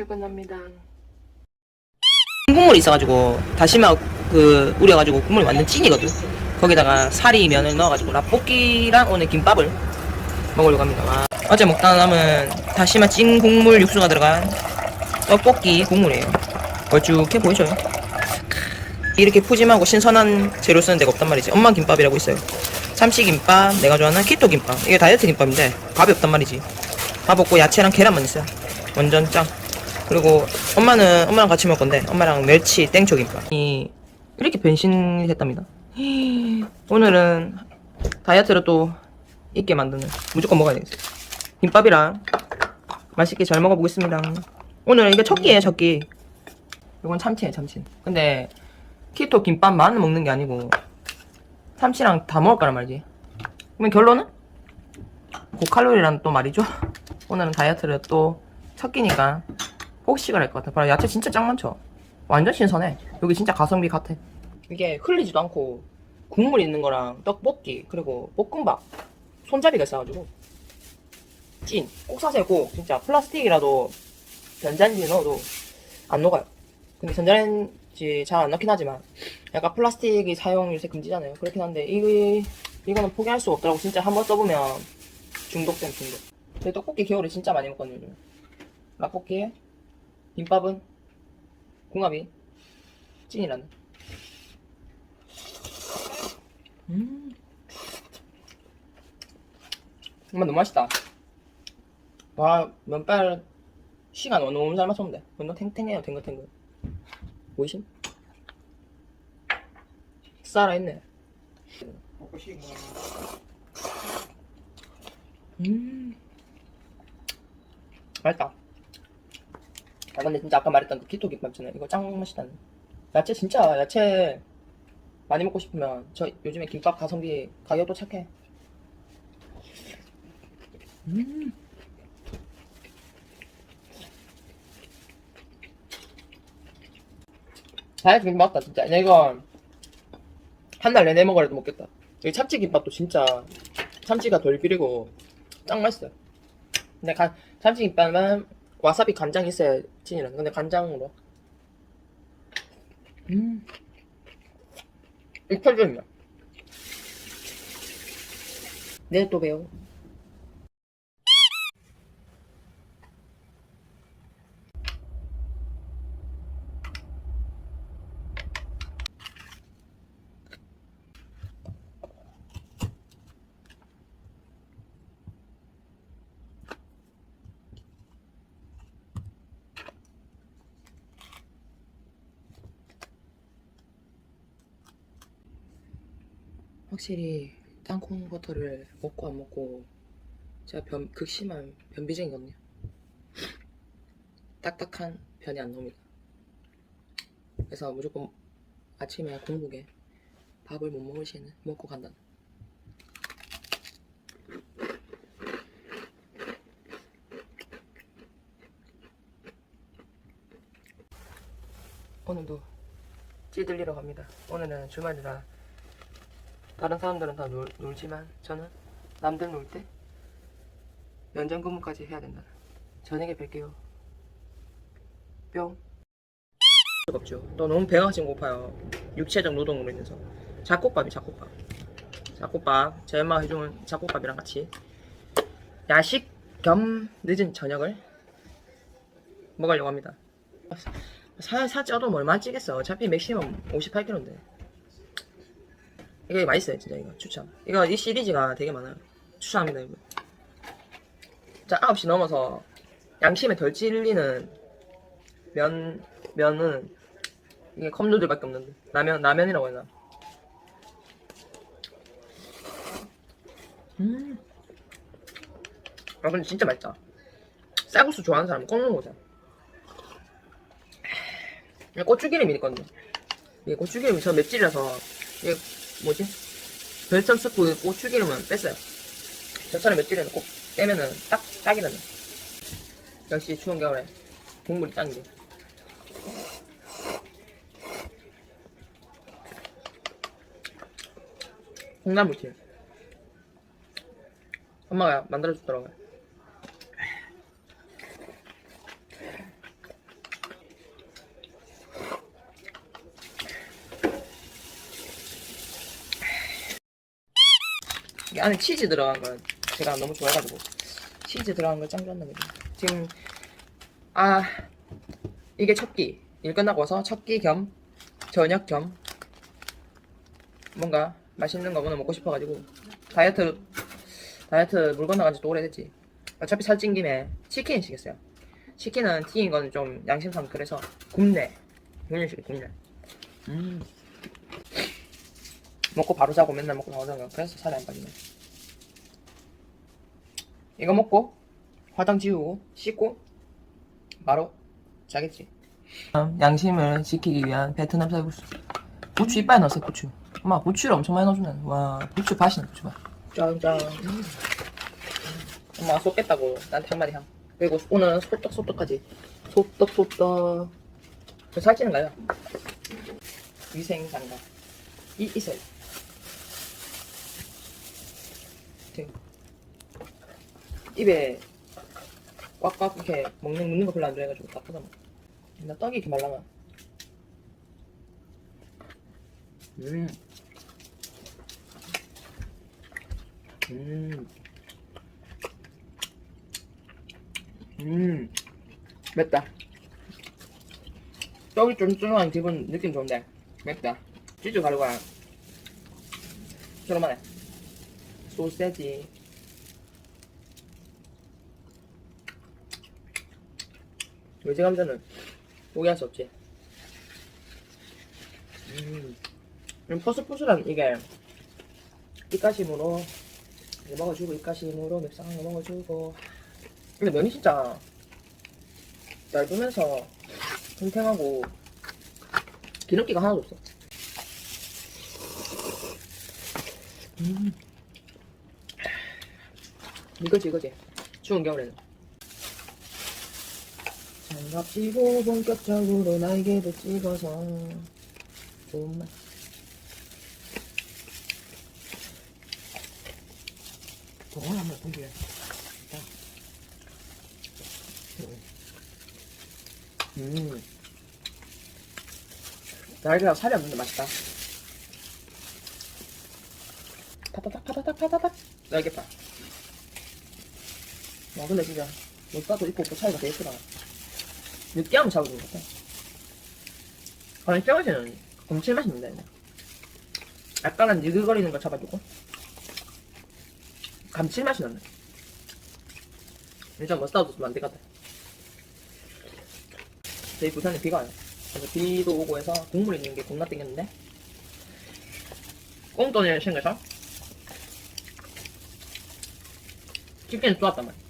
출근합니다. 국물이 있어가지고 다시마 그 우려가지고 국물이 완전 찐이거든. 거기다가 사리 면을 넣어가지고 라볶이랑 오늘 김밥을 먹으려고 합니다. 와. 어제 먹다 남은 다시마 찐 국물 육수가 들어간 떡볶이 국물이에요. 걸쭉해 보이죠? 이렇게 푸짐하고 신선한 재료 쓰는 데가 없단 말이지. 엄마 김밥이라고 있어요. 참치김밥, 내가 좋아하는 키토 김밥. 이게 다이어트 김밥인데 밥이 없단 말이지. 밥 없고 야채랑 계란만 있어요. 완전 짱. 그리고 엄마는 엄마랑 같이 먹을 건데 엄마랑 멸치 땡초 김밥. 이 이렇게 변신했답니다. 오늘은 다이어트를 또 있게 만드는 무조건 먹어야 되겠어요. 김밥이랑 맛있게 잘 먹어보겠습니다. 오늘 이게 첫 끼예요, 첫 끼. 이건 참치예요, 참치. 근데 키토 김밥만 먹는 게 아니고 참치랑 다 먹을 거란 말이지. 그러면 결론은 고칼로리란 또 말이죠. 오늘은 다이어트를 또 첫 끼니까 폭식을 할것 같아. 봐라, 야채 진짜 짱 많죠? 완전 신선해. 여기 진짜 가성비 같아. 이게 흘리지도 않고 국물 있는 거랑 떡볶이 그리고 볶음밥 손잡이가 있어가지고 찐. 꼭 사세요, 꼭. 진짜 플라스틱이라도 전자레인지에 넣어도 안 녹아요. 근데 전자레인지 잘 안 넣긴 하지만 약간 플라스틱이 사용 요새 금지잖아요. 그렇긴 한데 이 이거는 포기할 수 없더라고. 진짜 한번 써보면 중독된 중독. 근데 떡볶이 겨울에 진짜 많이 먹거든요. 라볶이에 김밥은 궁합이 찐이라는. 음. 정말 너무 맛있다. 와, 면발 시간 너무 잘 맞췄는데. 완전 탱탱해요, 탱글탱글. 보이심? 살아있네. 음. 맛있다. 아, 근데 진짜 아까 말했던 그 키토 김밥 있잖아요. 이거 짱 맛있다는. 야채 진짜, 야채 많이 먹고 싶으면 저 요즘에 김밥 가성비 가격도 착해. 음. 다이어트 김밥 맞다 진짜. 야, 이거 한 달 내내 먹어라도 먹겠다. 이 참치 김밥도 진짜 참치가 덜 비리고 짱 맛있어요. 근데 간, 참치 김밥은 와사비 간장 있어야 찐이라. 근데 간장으로. 음. 익혀주면. 내일 또 봬요. 확실히 땅콩 버터를 먹고 안 먹고 제가 변, 극심한 변비쟁이거든요. 딱딱한 변이 안 나옵니다. 그래서 무조건 아침에 공복에 밥을 못 먹을 시에는 먹고 간다. 오늘도 찌들리러 갑니다. 오늘은 주말이라 다른 사람들은 다 놀, 놀지만 저는 남들 놀 때 연장 근무까지 해야 된다. 저녁에 뵐게요. 뿅. 없죠. 또 너무 배가 지금 고파요. 육체적 노동으로 인해서 잡곡밥이 잡곡밥. 잡곡밥. 제 엄마가 해주는 잡곡밥이랑 같이 야식 겸 늦은 저녁을 먹으려고 합니다. 살, 살 쪄도 뭐 얼마 안 찌겠어. 어차피 맥시멈 58kg인데. 이거 맛있어요 진짜 이거 추천 이거 이 시리즈가 되게 많아요. 추천합니다 이거 자 9시 넘어서 양심에 덜 찔리는 면 면은 이게 컵누들밖에 없는데. 라면 라면이라고 해야 되나? 음 아 근데 진짜 맛있다. 쌀국수 좋아하는 사람은 꼭 먹어보자. 이게 고추기름이 있거든요. 이게 고추기름이 저 맵찔이라서 이게 뭐지? 별점 스프 고추기름은 뺐어요. 저처럼 맵찔이는 꼭 빼면은 딱, 딱이라네. 역시 추운 겨울에 국물이 짱이지. 콩나물찜. 엄마가 만들어줬더라고요. 이게 안에 치즈 들어간 걸 제가 너무 좋아해가지고 치즈 들어간 걸짱 좋아한단 말이에요. 지금 아 이게 첫 끼. 일 끝나고 와서 첫끼 겸 저녁 겸 뭔가 맛있는 거 오늘 먹고 싶어가지고 다이어트 다이어트 물 건너간 지 또 오래됐지. 어차피 살찐 김에 치킨 시켰어요. 치킨은 튀긴 거는 좀 양심상 그래서 굽네. 굽네 시켜 굽네. 음. 먹고 바로 자고 맨날 먹고 바로 자고 그래서 살이 안 빠지네. 이거 먹고 화장 지우고 씻고 바로 자겠지. 양심을 지키기 위한 베트남 쌀국수. 고추 이빨에 넣었어 고추. 엄마 고추를 엄청 많이 넣어주네. 와 고추 밭이네 고추 밭. 짠짠. 엄마 쏟겠다고 나한테 한마디 함. 그리고 오늘 소떡 소떡하지. 소떡 소떡. 저 살찌는 거야. 위생 장갑. 이. 이렇게 입에 꽉꽉 이렇게 먹는 묻는 거 별로 안 좋아해가지고 딱 하다 먹. 나 떡이 이렇게 말라나. 음. 음. 음. 맵다. 떡이 쫀쫀한 기분 느낌 좋은데 맵다. 치즈 가루가 저렴하네. 소세지. 외제 감자는 포기할 수 없지. 음. 음, 포슬포슬한 이게 입가심으로 먹어주고 입가심으로 맵상한 거 먹어주고 근데 면이 진짜 얇으면서 탱탱하고 기름기가 하나도 없어 음. 이거지 이거지 추운 겨울에는 장갑 끼고 본격적으로 날개를 찍어서 좋은 맛. 저거 한번 보게. 음. 날개가 살이 없는데 맛있다. 파타닥 파타닥 파타닥. 날개파. 와 근데 진짜 못 봐도 있고 없고 차이가 되게 크다 느끼함을 잡은 것 같아. 아니 뼈가지는 감칠맛이 있는데. 약간은 느글거리는 거 잡아주고. 감칠맛이 나네. 진짜 머스타드 좀 안 될 것 같아 저희 부산에 비가 와요. 그래서 비도 오고 해서 국물 있는 게 겁나 땡겼는데. 꽁돈을 생겨서. 치킨을 쏘았단 말이야